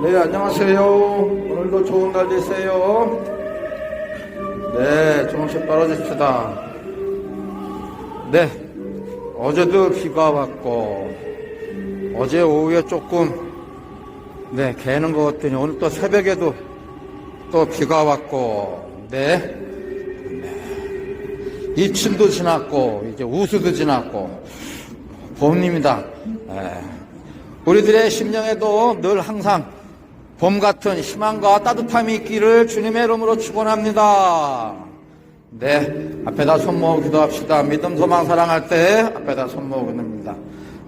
네, 안녕하세요. 오늘도 좋은 날 되세요. 네, 조금씩 떨어집시다. 네, 어제도 비가 왔고, 어제 오후에 조금, 네, 개는 것 같더니 오늘 또 새벽에도 또 비가 왔고, 네. 네. 이춘도 지났고, 이제 우수도 지났고, 봄입니다. 네. 우리들의 심령에도 늘 항상 봄 같은 희망과 따뜻함이 있기를 주님의 이름으로 축원합니다. 네, 앞에다 손 모으고 기도합시다. 믿음, 소망, 사랑할 때 앞에다 손 모으고 기도합니다.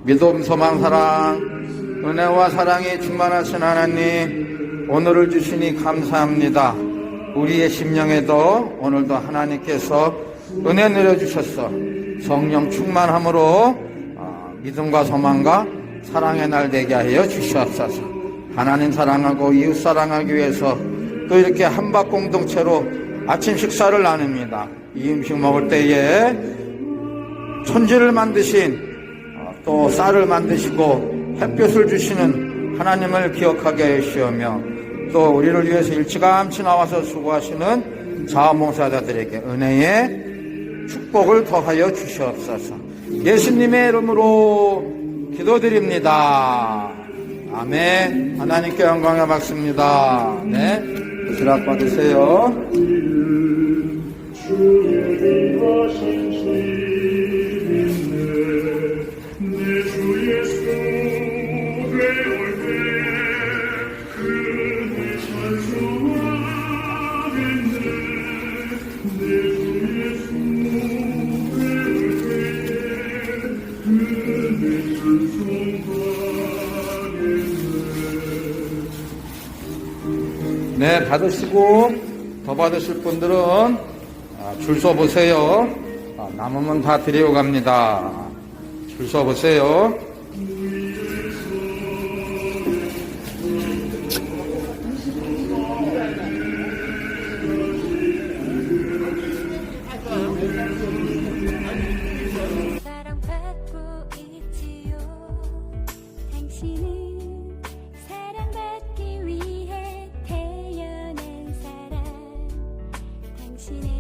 믿음, 소망, 사랑, 은혜와 사랑이 충만하신 하나님, 오늘을 주시니 감사합니다. 우리의 심령에도 오늘도 하나님께서 은혜 내려주셨어. 성령 충만함으로 아, 믿음과 소망과 사랑의 날 되게 하여 주시옵소서. 하나님 사랑하고 이웃 사랑하기 위해서 또 이렇게 한박 공동체로 아침 식사를 나눕니다. 이 음식 먹을 때에 천지를 만드신 어, 또 쌀을 만드시고 햇볕을 주시는 하나님을 기억하게 하시오며 또 우리를 위해서 일찌감치 나와서 수고하시는 자원봉사자들에게 은혜의 축복을 더하여 주시옵소서. 예수님의 이름으로 기도드립니다. 아멘. 하나님께 영광을 받습니다. 네. 수락 받으세요. 내주 네, 받으시고 더 받으실 분들은 아, 줄 서보세요. 아, 남으면 다 드리고 갑니다. 줄 서보세요. 사랑받고 있지요 당신이 心里。